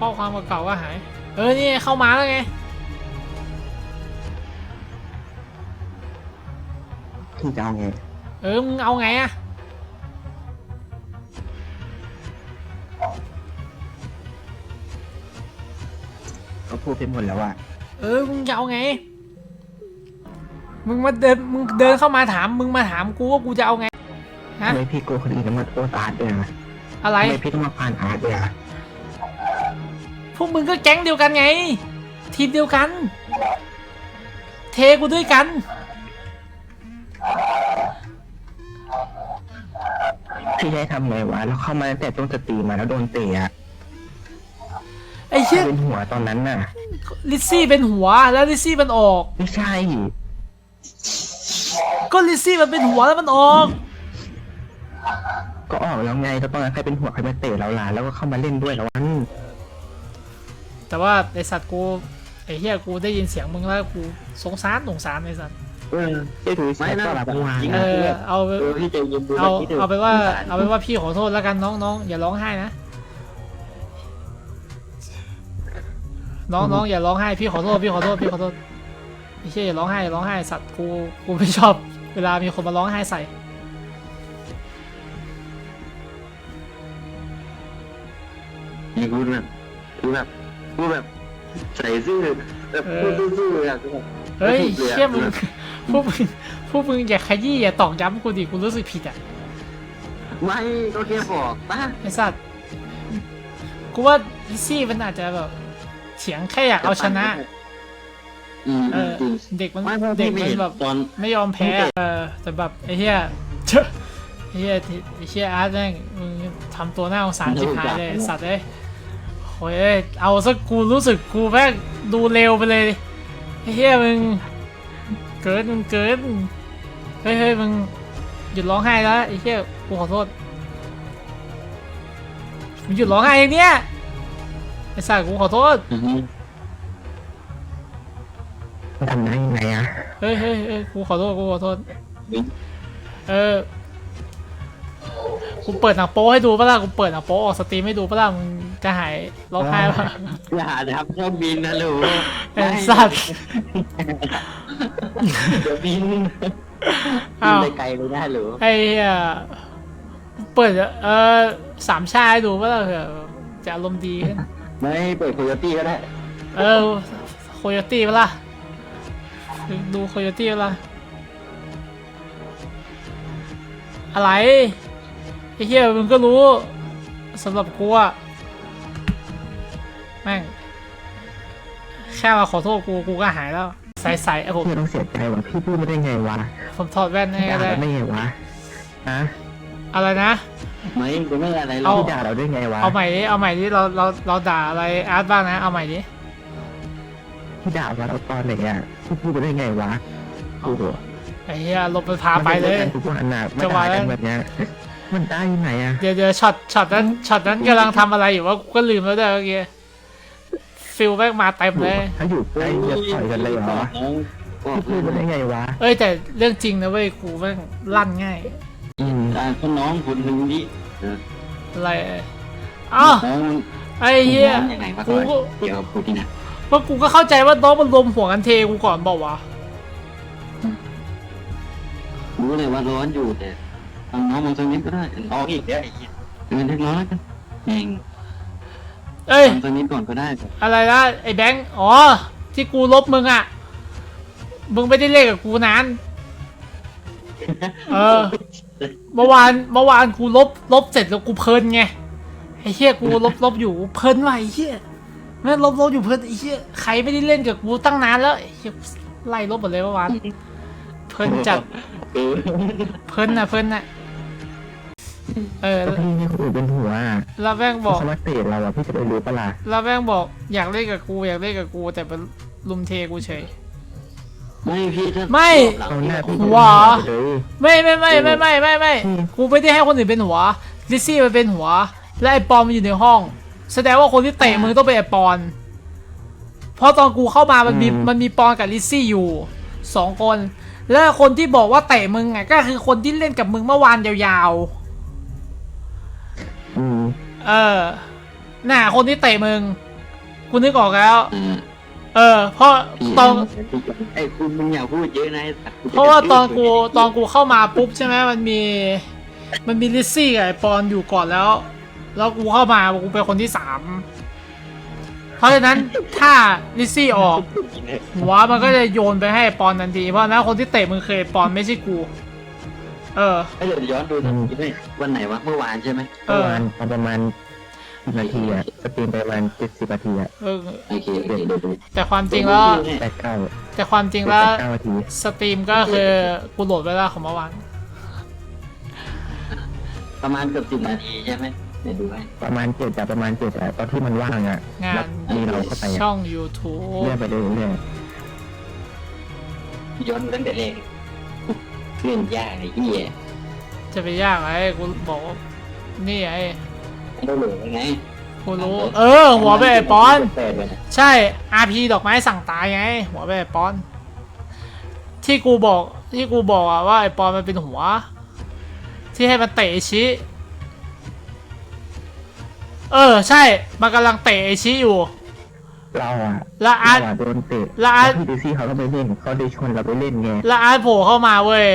ข้อความเก่าๆก็หาย เออ นี่เข้ามาแล้วไงพี่จะเอาไงเออ มึงเอาไงอะก็พูดไปหมดแล้วว่าเออ มึงจะเอาไง มึงมาเดิน มึงเดินเข้ามาถาม มึงมาถามกูว่ากูจะเอาไง ฮะ ทำไมพี่โกลัวคนอื่นจะมาโอตอาร์ตด้วยอะอะไร ทำไมพี่ต้องมาผ่านอาร์ตด้วยอะพ วกมึงก็แก๊งเดียวกันไง ทีมเดียวกัน เทกูด้วยกัน พี่ได้ทำไงวะ แล้วเข้ามาตั้งแต่ต้นสตรีมมาแล้วโดนเตะอะไอ้เชี่ยเป็นหัวตอนนั้นน่ะ ลิซซี่เป็นหัวแล้วลิซซี่มันออก ไม่ใช่ ก็ลิซซี่มันเป็นหัวแล้วมันออก ก็ออกแล้วไงแล้วตอนนั้นใครเป็นหัวใครมาเตะเราล่ะแล้วก็เข้ามาเล่นด้วยแล้ววัน แต่ว่าไอสัตว์กูไอเฮียกูได้ยินเสียงมึงแล้วกูสงสารสงสารไอสัตว์เออเจ๊ดูเสียก็รับเมื่อวานเออะอเอาเออพี่ใจเย็นดูเอานะพี่ถะเอาไปนว่า เอาไปนว่าพี่ขอโทษแล้วกันน้องน้องอย่าร้องไห้นะน้องน้องอย่าร้องไห้พี่ขอโทษพี่ขอโทษพี่ขอโทษไอ้เชี่ยอย่าร้องไห้อย่าร้องไห้สัตว์กูกูไม่ชอบ เวลามีคนมาร้องไห้ใส่พี่พูดแบบพูดแบบ พูดแบบใส่ซื่อแบบพูดซื่อๆเลยอะคือแบบเฮ้ยไม่ถูกเลยอะเชี่ยมึงพวกมึงพวกมึงอย่าขยี้อย่าตอกย้ำกูดิกูรู้สึกผิดอะไม่ก็แค่บอกป้าไอ้สัตว์กูว่าอีซี่มันอาจจะแบบเถียงแค่อยากเอาชนะอืมเออจริง เด็กมันไม่เพราะเด็กพี่ไม่มันเห็นแบบตอน ไม่ยอมแพ้ตั้งแต่เออแต่แบบไอ้เหี้ยเจ้าไอ้เหี้ยไอ้เหี้ยอาร์ตแม่งมึงทำตัวหน้าสงสารจิบหายเลยไอ้สัตว์เอ้ย โอ้ยเอ้ยเอาซะกูรู้สึกกูแม่งดูเร็วไปเลยไอ้เหี้ยมึงเกินมึงเกินเฮ้ยเฮ้ยมึงหยุดร้องไห้แล้วไอ้เหี้ยกูขอโทษมึงหยุดร้องไห้อย่างเนี้ยไอ้สัตว์กูขอโทษอือฮึมันทำได้ยังไงอะเฮ้ยเฮ้ยเฮ้ยกูขอโทษกูขอโทษเออ กูเปิดหนังโป๊ให้ดูปะล่ะกูเปิดหนังโป๊ออกสตรีมให้ดูปะล่ะมึงจะหายร้องไห้ปะอย่านะครับชอบบินนะลูกไอ้สัตว์เดี๋ยวบินบิอ้านวไปไกลเลยนะหรือไอ้เหี้ยเปิดเออสามชาให้ดูปะล่ะเผื่อจะอารมณ์ดีขึ้นไม่เปิดโคโยตี้ก็ได้ เออโคโยตี้ปะล่ะดูโคโยตี้ปะล่ะอะไรไอ้เหี้ยมึงก็รู้สำหรับกูอะแม่ง แค่มาขอโทษกูกูก็หายแล้ว ใส่ใส่ไอ้ผมพี่ต้องเสียใจวะพี่พูดไม่ได้ไงวะผมถอดแว่นให้ก็ด่าได้เราได้ไงวะฮะอะไรนะ ไม่ก็ไม่อะไรหรเอาอกพี่ด่าเราได้ไงวะเอาใหม่ดิเอาใหม่ดิเราเราเราด่าอะไรอาร์ตบ้างนะเอาใหม่ดิพี่ด่าว่าเราตอนไหนอะพี่พูดไปได้ไงวะโอ้โหไอ้เหี้ยลบไปพาไปเลย มันนทุกวันน่ะไม่จังหวะด่านั้กันนแบบเนี้ย มันได้ยังไงอะเดี๋ยวเดี๋ยวช็อตช็อตนั้นช็อตนั้นกำลังทำอะไรอยู่วะกูก็ลืมแล้วด้วยเมื่อกี้ฟิลแม่งมาเต็มเลยถ้าอยู่ใกล้จะต่อยกันเลยเหรอน้องบอกพี่พูดไปได้ไงวะ เอ้ยแต่เรื่องจริงนะเว้ยกูแม่งลั่นง่ายอืมอ่าก็น้องคนหนึ่งนี่เอออะไรอ้าวน้องมันไอ้เหี้ยน้องยังไงมากูก่อนก็เดี๋ยวพูดที่นะว่ากูก็เข้าใจว่าน้องมันรวมหัวกันเทกูก่อนบอกว่าวะรู้เลยว่าร้อนอยู่แต่ ทางน้องมันสักนิดก็ได้น้องอีกเดี๋ยวไอ้เหี้ยเออเล็กน้อยแล้วกันเองเอ้ยทำสักนิดก่อนก็ได้แต่อะไรนะไอ้แบงค์ อ๋อ ที่กูลบมึงอะ มึงไม่ได้เล่นกับกูนาน เออ เมื่อวานเมื่อวานกูลบลบเสร็จแล้วกูเพลินไงไอ้เหี้ยกูลบลบอยู่เพลินว่ะไอ้เหี้ยแม่งลบลบอยู่เพลินไอ้เหี้ยใครไม่ได้เล่นกับกูตั้งนานแล้วไอ้เหี้ยไล่ลบหมดเลยเมื่อวานเพลินจัดเออเพลินน่ะเพลินน่ะ เออก็พี่ให้คนอื่นเป็นหัวอะแล้วแม่งบอก เขามาเตะเราอะพี่จะไปรู้ปะล่ะแล้วแม่งบอกอยากเล่นกับกูอยากเล่นกับกูแต่เป็นลุมเทกูเฉย ไม่พี่ถ้าไม่หลังเอาหน้าพี่หัเป็นวไปเลย ไม่ไม่ไม่ไม่ไม่ไม่ไม่อืม กูไม่ได้ให้คนอื่นเป็นหัวลิซซี่มันเป็นหัว และไอปอนมันอยู่ในห้อง แสดงว่าคนที่เตะมือต้องเป็นไอปอน เพราะตอนกูเข้ามามันมีมันมีปอนกับลิซซี่อยู่สองคน และคนที่บอกว่าเตะมึงอะก็คือคนที่เล่นกับมึงเมื่อวานยาว อืมๆเออน่ะคนที่เตะมึงกูนึกออกแล้วอ่าเออ เพราะพี่ตอนไอ้คุณมึงอย่าพูดเยอะนะไอ้สัตว์เพราะว่าตอนกูตอนกูเข้ามาปุ๊บใช่ไหมมันมี มันมีลิซซี่กับไอปอนอยู่ก่อนแล้ว แล้วกูเข้ามากูเป็นคนที่สามเพราะฉะนั้นถ้าลิซซี่ออกหัวมันก็จะโยนไปให้ไอ้ปอนทันทีเพราะฉะนั้นคนที่เตะมึงเคยปอนไม่ใช่กู เออไอ้เดี๋ยวย้อนดูตอนนี้ด้วยวันไหนวะเมื่อวานใช่ไหมเอประอมาณประมาณสิบนาทีอะสตรีมไปประมาณเจ็ดสิบนาทีอะเออ โอเคโอเคเดี๋ยวดูแต่ความจริงแล้ว แปดเก้าแต่ความจริงแปแล้ว ดเก้านาทีสตรีมก็คือกูโหลดไว้แล้วของเมื่อวาน ประมาณเกือบสิบนาทีใช่ไหมเดี๋ยวดูให้ ประมาณเจ็ดอะประมาณเจ็ดอะตอนที่มันว่างอะงาแล้วนมีเราเข้าไปอะช่อง YouTube เลื่อนไปเรื่อยย้อนดูตั้งแต่แรก เรื่องยากไอ้เหี้ยจะไปยากอะไรกูบอกว่านี่ไงเราเหลือยังไงกูรู้ เออ หัวไปไอ้ปอน แปดเลยนะใช่ RP ดอกไม้สั่งตายไง หัวไปไอ้ปอน ที่กูบอกที่กูบอกอะว่าไอ้ปอนมันเป็นหัว ที่ให้มันเตะไอชิ เออ ใช่ มันกำลังเตะไอชิอยู่ๆ เราอะแล้วอาเราร์ตอะโดนเตะแล้วอาร์ตพี่ดิซี่เขาก็ไปเล่นเขาได้ชวนเราไปเล่นไงแล้วอาร์ตโผล่เข้ามาเว้ย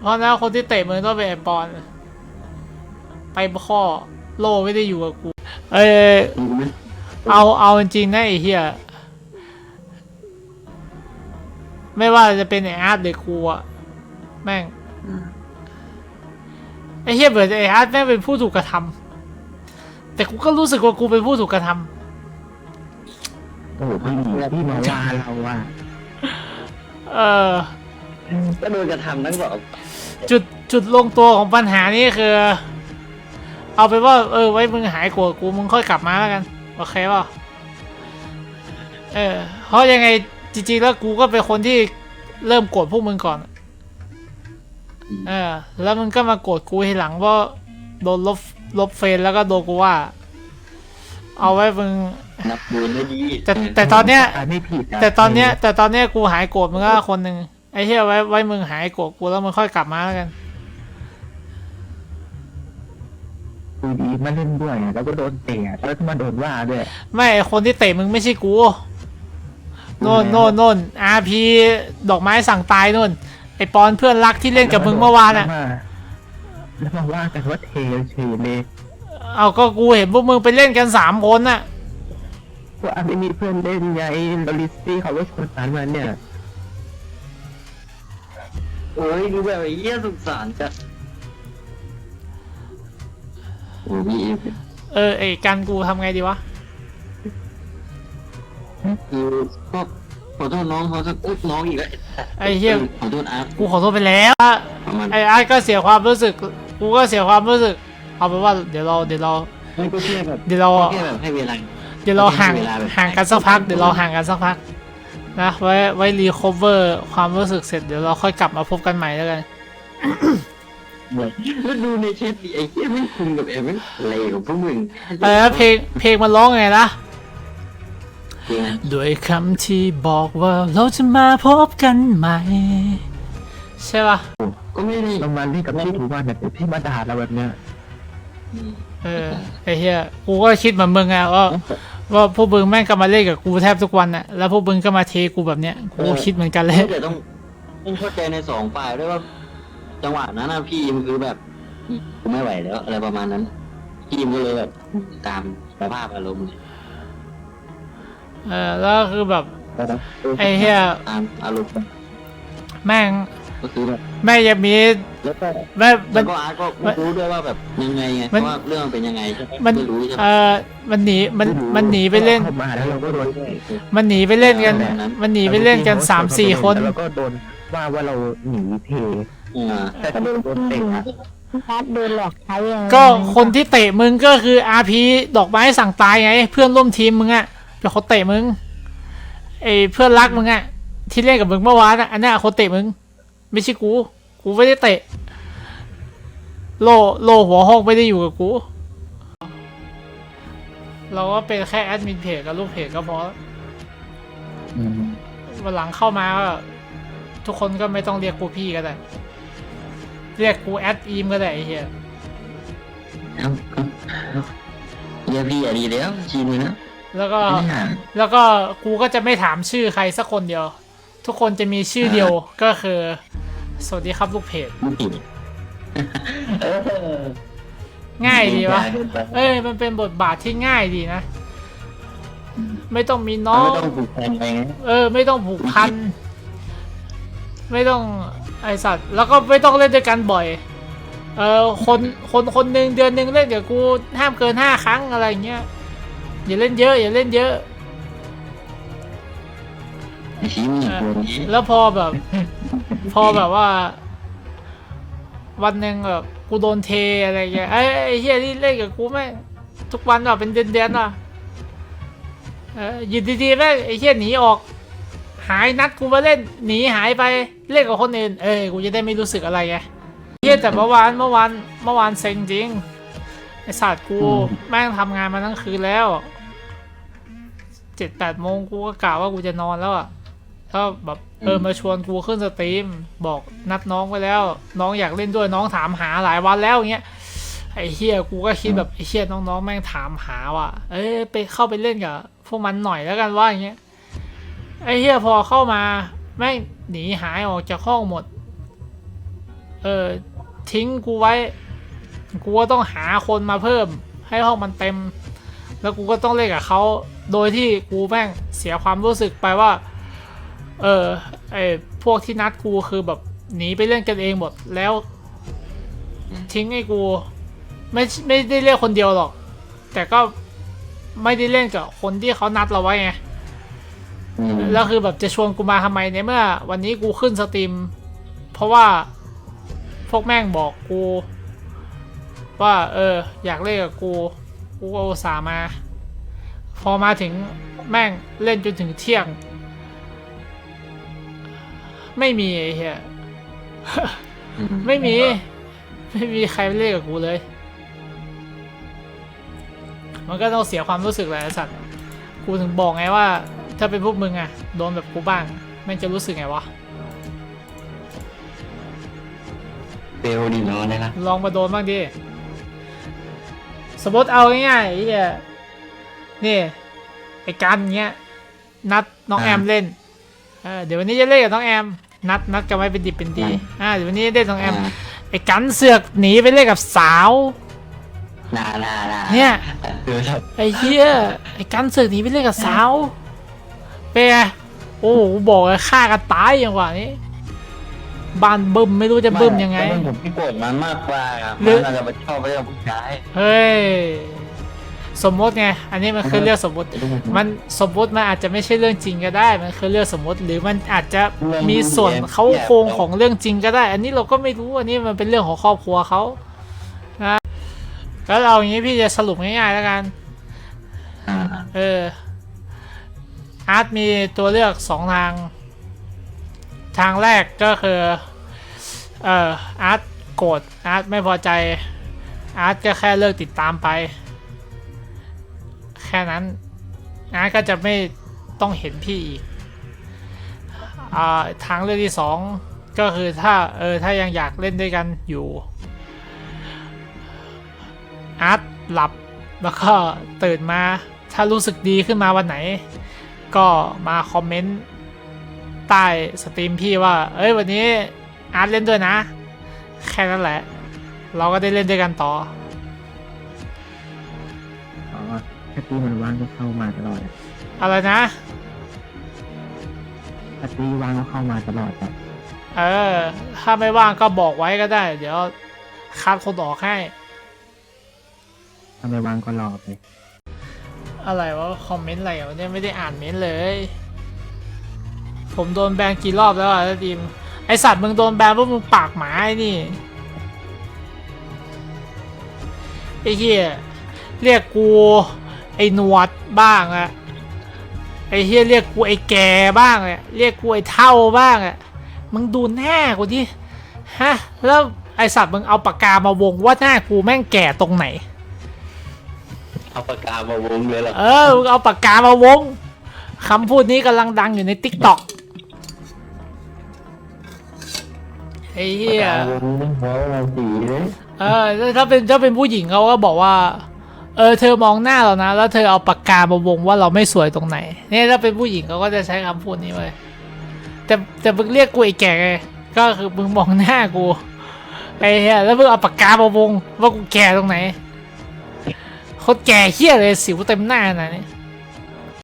เพราะนั้นคนที่เตะมือต้องเป็นไอปอน ไปข้อโลไม่ได้อยู่กับกู เอ้ยรู้ไหมเอาเอาจริงๆนะไอ้เหี้ยไม่ว่าจะเป็นไออาร์ตหรือกูอะแม่งอืมไอ้เหี้ยเบิร์ดไออาร์ตแม่งเป็นผู้ถูกกระทำแต่กูก็รู้สึกว่ากูเป็นผู้ถูกกระทำ โอ้โหพี่พี่มาว่าเราอะเออก็โดนกระทำทั้งสองจุดจุดลงตัวของปัญหานี่คือ เอาไปนว่า เออ ไว้มึงหายโกรธกูมึงค่อยกลับมาแล้วกันโอเคเปล่าเออเพราะยังไงจริงๆแล้วกูก็เป็นคนที่เริ่มโกรธพวกมึงก่อนเออแล้วมึงก็มาโกรธกูทีหลังเพราะโดนลบลบเฟซแล้วก็โดนกูว่า เอาไว้มึง นับดูได้ดีแต่แต่ตอนเนี้ยะไม่ผิดะแต่ตอนเนี้ยแต่ตอนเนี้ยกูหายโกรธมึงก็คนหนึ่งไอ้เหี้ยไว้ไว้มึงหายโกรธกูแล้วมึงค่อยกลับมาแล้วกัน ดูดีมาเล่นด้วยอะแล้วก็โดนเตะอะแล้วก็มาโดนว่าด้วย ไม่ไอ้คนที่เตะมึงไม่ใช่กูโน่นโน่นโน่นอาพีดอกไม้สั่งตายโน่นไอปอนเพื่อนรักที่เล่นกับมึงเมื่อวานอะ แล้วมาว่ากันว่าเทเฉยเลย เอาก็กูเห็นพวกมึงไปเล่นกันสามคนน่ะ ว่าไม่มีเพื่อนเล่นไงลลิสตี้เขาก็ชวนกันมาเนี่ยโอ้ยดูแบบไอ้เหี้ยสงสารจัดโอ้พี่เออไอกันกูทำไงดีวะ คือก็ขอโทษน้องเขาสักอุ๊ยน้องอีกแล้วไอ้เหี้ย ขอโทษอาร์ตกูขอโทษไปแล้วประมาณไออาร์ตก็เสียความรู้สึก กูก็เสียความรู้สึก เอาเป็นว่าเดี๋ยวเราเดี๋ยวเรา ไม่ก็แค่แบบเดี๋ยวเรา แค่แบบให้เวลาเดี๋ยวเราห่างเวลาแบบห่างกันสักพักเดี๋ยวเราห่างกันสักพักนะไว้ไว้รีคอเวอร์ความรู้สึกเสร็จเดี๋ยวเราค่อยกลับมาพบกันใหม่แล้วกันแล้วดูในแชทดิไอ้เหี้ยไม่คุมกับแอมไม่อะไรของพวกมึงเออเพลงเพลงมันร้องไงนะจริงนะด้วยคำที่บอกว่าเราจะมาพบกันใหม่ ใช่ป่ะก็ไม่ได้เรามาเล่นกับพี่ทุกวันเนี่ยแต่พี่มาด่าเราแบบเนี้ยเออไอ้เหี้ยกูก็คิดเหมือนมึงอะว่า ว่าพวกมึงแม่งก็มาเล่นกับกูแทบทุกวันอะแล้วพวกมึงก็มาเทกูแบบเนี้ยกูก็คิดเหมือนกันเลย แต่ต้องต้องเข้าใจในสองฝ่ายด้วยว่าจังหวะนั้นนะพี่มันคือแบบกูไม่ไหวแล้ว อะไรประมาณนั้น พี่มันก็เลยแบบตามสภาพอารมณ์เลยเออแล้วคือแบบ ไอ้เหี้ย ตามอารมณ์แม่ง ก็คือแบบแม่งยังมีแล้วก็แม่มัแล้น วก็อาร์ตก็ไม่รู้ด้วยว่าแบบยังไงไงมันว่าเรื่องมันเป็นยังไงใช่ไหมมัน ไม่รู้ใช่ไหมเออมันหนีมันมันหนีไปเล่นเข้ามาแล้วเราก็โดนมันหนีไปเล่นกัน มันหนีไปเล่นกันสามสี่คน แล้วก็โดนว่าว่าเราหนีเทอ่าแต่ก็โดนเตะอะพัดโดนหลอกใช้ยังไงก็คนที่เตะมึงก็คืออาพีดอกไม้สั่งตายไง เพื่อนร่วมทีมมึงอะเป็นคนเตะมึงไอ้เพื่อนรักมึงอะที่เล่นกับมึงเมื่อวานอะอันนั้นอะคนเตะมึง ไม่ใช่กู กูไม่ได้เตะ โลโลหัวห้องไม่ได้อยู่กับกู เราก็เป็นแค่แอดมินเพจกับลูกเพจก็พออืมวันหลังเข้ามาก็ทุกคนก็ไม่ต้องเรียกกูพี่ก็ได้ เรียกกูแอดอีมก็ได้ไอ้เหี้ยเอาเอาเอาเรียกพี่อะดีแล้วชินเลยนะ แล้วก็เนี่ยแล้วก็กูก็จะไม่ถามชื่อใครสักคนเดียว ทุกคนจะมีชื่อเดียวก็คือ สวัสดีครับลูกเพจไม่ผิดเออง่ายดีวะเกินไปเอ้ยมันเป็นบทบาทที่ง่ายดีนะ ไม่ต้องมีน้มันอง ไม่ต้องผูกพันไปไงเออ ไม่ต้องผูกพัน ไม่ต้องไอสัตว์ แล้วก็ไม่ต้องเล่นด้วยกันบ่อย เออคนคนคนหนึ่งเดือนหนึ่งเล่นเดี๋ยวกูห้ามเกินห้าครั้งอะไรเงี้ยอย่าเล่นเยอะอย่าเล่นเยอะ ไอ้ชี้มีอย่างตัวนี้แล้วพอแบบ พอแบบว่า วันหนึ่งแบบกูโดนเทอะไรเงี้ยไอ้ไอ้เฮียที่เล่นกับกูแม่ทุกวันแบบเป็นเดือนๆอะเอออยู่ดีๆแม่งไอ้เฮียหนีออก หายนัดกูมาเล่นหนีหายไปเล่นกับคนอื่นเออกูจะได้ไม่รู้สึกอะไรไงเฮียแต่เมื่อวานเมื่อวานเมื่อวานเซ็งจริงไอ้สัตว์กูแม่งทำงานมาทั้งคืนแล้วเจ็ดแปดโมงกูก็กะว่ากูจะนอนแล้วอะ ก็แบบเออมาชวนกูขึ้นสตรีม บอกนัดน้องไว้แล้ว น้องอยากเล่นด้วยน้องถามหาหลายวันแล้วอย่างเงี้ยไอ้เฮียกูก็คิดแบบไอ้เฮียน้องๆแม่งถามหาว่ะเอ้ยไปเข้าไปเล่นกับพวกมันหน่อยแล้วกันว่าอย่างเงี้ยไอ้เฮียพอเข้ามา แม่งหนีหายออกจากห้องหมด เออทิ้งกูไว้ กูก็ต้องหาคนมาเพิ่ม ให้ห้องมันเต็ม แล้วกูก็ต้องเล่นกับเขาโดยที่กูแม่งเสียความรู้สึกไปว่า เออ ไอพวกที่นัดกูคือแบบหนีไปเล่นกันเองหมดแล้ว ทิ้งให้กู ไม่ไม่ได้เล่นคนเดียวหรอก แต่ก็ไม่ได้เล่นกับคนที่เขานัดเราไว้ไงอืมแล้วคือแบบจะชวนกูมาทำไมในเมื่อ วันนี้กูขึ้นสตรีม เพราะว่าพวกแม่งบอกกู ว่า เออ อยากเล่นกับกู กูก็อุตส่าห์มา พอมาถึงแม่งเล่นจนถึงเที่ยง ไม่มีไอ้เหี้ยไม่มี ไม่มีใครเล่นกับกูเลย มันก็ต้องเสียความรู้สึกแหละไอ้สัตว์กูถึงบอกไงว่า ถ้าเป็นพวกมึงอะโดนแบบกูบ้างแม่งจะรู้สึกไงวะเฟลดีนอนเลยนะลองมาโดนบ้างดิสมมติเอาง่ายๆไอ้เหี้ยนี่ไอ้กันเงี้ยนัดน้องแอมเล่นเออเดี๋ยววันนี้จะเล่นกับน้องแอม นัดนัดกันไว้เป็นดิบเป็นดี อ่าเดี๋ยววันนี้เล่นน้องแอม ไอ้กันเสือกหนีไปเล่นกับสาว นานานาเนี่ยคือครับไอ้เหี้ยไอ้กันเสือกหนีไปเล่นกับสาวเป็นไงโอ้โหบอกเลยฆ่ากันตายอย่างกว่านี้บ้านบึ้มไม่รู้จะบึ้มยังไงแต่เป็นผมที่โกรธมันมากกว่าครับหรือมันอาจจะไปชอบไปกับผู้ชาย เฮ้ย สมมติไง อันนี้มันคือเรื่องสมมติ มันสมมติมันอาจจะไม่ใช่เรื่องจริงก็ได้ มันคือเรื่องสมมติ หรือมันอาจจะมีส่วนเขาโครงของเรื่องจริงก็ได้ อันนี้เราก็ไม่รู้ อันนี้มันเป็นเรื่องของครอบครัวเขานะแล้วเราอย่างนี้พี่จะสรุปง่ายๆแล้วกันอ่าเออ อาร์ตมีตัวเลือกสองทาง ทางแรกก็คือ เอออาร์ตโกรธ อาร์ตไม่พอใจ อาร์ตก็แค่เลิกติดตามไป แค่นั้นอาร์ตก็จะไม่ต้องเห็นพี่อีกอทางเลือกที่สองก็คือถ้าเออถ้ายังอยากเล่นด้วยกันอยู่อาร์ตหลับแล้วก็ตื่นมาถ้ารู้สึกดีขึ้นมาวันไหน ก็มาคอมเมนต์ใต้สตรีมพี่ว่า เอ้ยวันนี้อาร์ตเล่นด้วยนะ แค่นั้นแหละ เราก็ได้เล่นด้วยกันต่อ ถ้าตีมันว่างก็เข้ามาตลอดอะอะไรนะ ถ้าตีว่างก็เข้ามาตลอดอะเออ ถ้าไม่ว่างก็บอกไว้ก็ได้ เดี๋ยวคัดคนออกให้ ถ้าไม่ว่างก็รอไปอะไรวะคอมเมนต์อะไรวะเนี่ยไม่ได้อ่านเมนต์เลย ผมโดนแบนกี่รอบแล้วอะทีมไอสัตว์มึงโดนแบนเพราะมึงปากหมาไอ้นี่ไอ้เหี้ยเรียกกู ไอ้หนวดบ้างอะไอ้เหี้ยเรียกกูไอ้แก่บ้างอะเรียกกูไอ้เท่าบ้างอะมึงดูหน้ากูดิฮะแล้วไอสัตว์มึงเอาปากกามาวงว่าหน้ากูแม่งแก่ตรงไหน เอาปากกามาวงเลยเหรอเออมึงเอาปากกามาวงคำพูดนี้กำลังดังอยู่ในติ๊กต็อกไอ้เหี้ยปากกามาวงไม่พอมาสีเลยเออแล้วถ้าเป็นถ้าเป็นผู้หญิงเขาก็บอกว่า เออเธอมองหน้าเรานะ แล้วเธอเอาปากกามาวงว่าเราไม่สวยตรงไหน เนี่ยถ้าเป็นผู้หญิงเขาก็จะใช้คำพูดนี้เลยแต่แต่มึงเรียกกูไอ้แก่ไงก็คือมึงมองหน้ากูไอ้เหี้ยแล้วมึงเอาปากกามาวงว่ากูแก่ตรงไหนโคตรแก่เหี้ยเลยสิวเต็มหน้านะเนี้